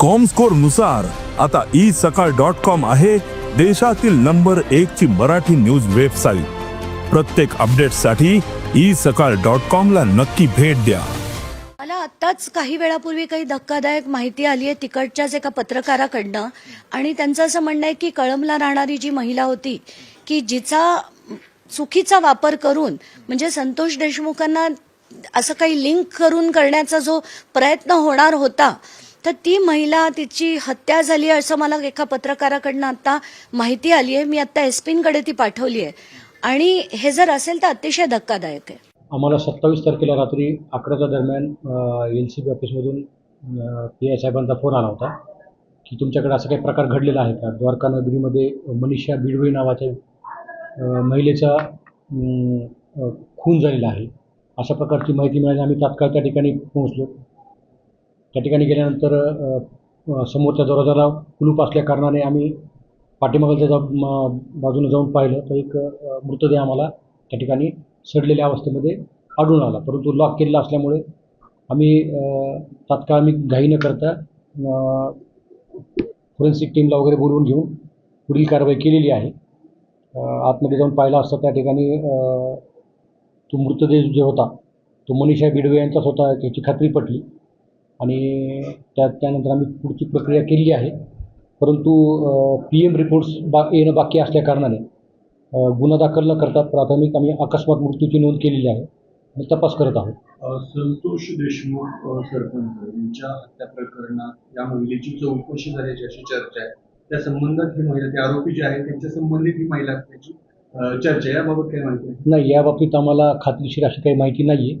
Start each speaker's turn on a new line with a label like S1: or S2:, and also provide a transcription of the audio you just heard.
S1: कॉमस्कोरनुसार आता ई सकाळ dot com आहे देशातील नंबर एक ची मराठी न्यूज वेबसाईट प्रत्येक अपडेटसाठी ई सकाळ डॉट कॉम ला नक्की भेट द्या.
S2: मला आत्ताच काही वेळापूर्वी काही धक्कादायक माहिती आली आहे तिकडच्याच एका पत्रकाराकडनं. आणि त्यांचं असं म्हणणं आहे की कळमला राहणारी जी महिला होती की जिचा चुकीचा वापर करून म्हणजे संतोष देशमुखांना असं काही लिंक करून करण्याचा जो प्रयत्न होणार होता तर ती महिला तिची हत्या झाली आहे असं मला एका पत्रकाराकडनं आता माहिती आली आहे. मी आता एसपींकडे ती पाठवली आहे. आणि हे जर असेल तर अतिशय धक्कादायक आहे.
S3: आम्हाला सत्तावीस तारखेला रात्री अकराच्या दरम्यान एल सी बी ऑफिसमधून पी आय साहेबांचा फोन आला होता की तुमच्याकडे असा काही प्रकार घडलेला आहे का? द्वारका नगरीमध्ये मनीषा बिडवे नावाच्या महिलेचा खून झालेला आहे. अशा प्रकारची माहिती मिळाली आम्ही तात्काळ त्या ठिकाणी पोहोचलो. त्या ठिकाणी गेल्यानंतर समोरच्या दरवाजाला कुलूप असल्याकारणाने आम्ही पाठीमागलच्या जा बाजूने जाऊन पाहिलं. तर एक मृतदेह आम्हाला त्या ठिकाणी सडलेल्या अवस्थेमध्ये आढळून आला. परंतु लॉक केलेला असल्यामुळे आम्ही तात्काळ आम्ही घाई न करता फोरेन्सिक टीमला वगैरे बोलवून घेऊन पुढील कारवाई केलेली आहे. आतमध्ये जाऊन पाहिला असता त्या ठिकाणी तो मृतदेह जो होता तो मनीषा बिडवे यांचाच होता त्याची खात्री पटली. आणि त्या त्यानंतर आम्ही पुढची प्रक्रिया केली आहे. परंतु पी एम रिपोर्ट्स बा येणं बाकी असल्या कारणाने अ, गुन्हा दाखल न करता प्राथमिक आम्ही अकस्मात मृत्यूची नोंद केलेली आहे आणि तपास करत आहोत.
S4: संतोष देशमुख सरपंच यांच्या हत्या प्रकरणात या महिलेची चौकशी झाल्याची अशी चर्चा आहे. त्या संबंधात ही महिला ते आरोपी जे आहेत त्यांच्या संबंधित ही महिला असल्याची चर्चा आहे. याबाबत काय माहिती
S3: नाही याबाबतीत आम्हाला खात्रीशीर अशी काही माहिती नाही आहे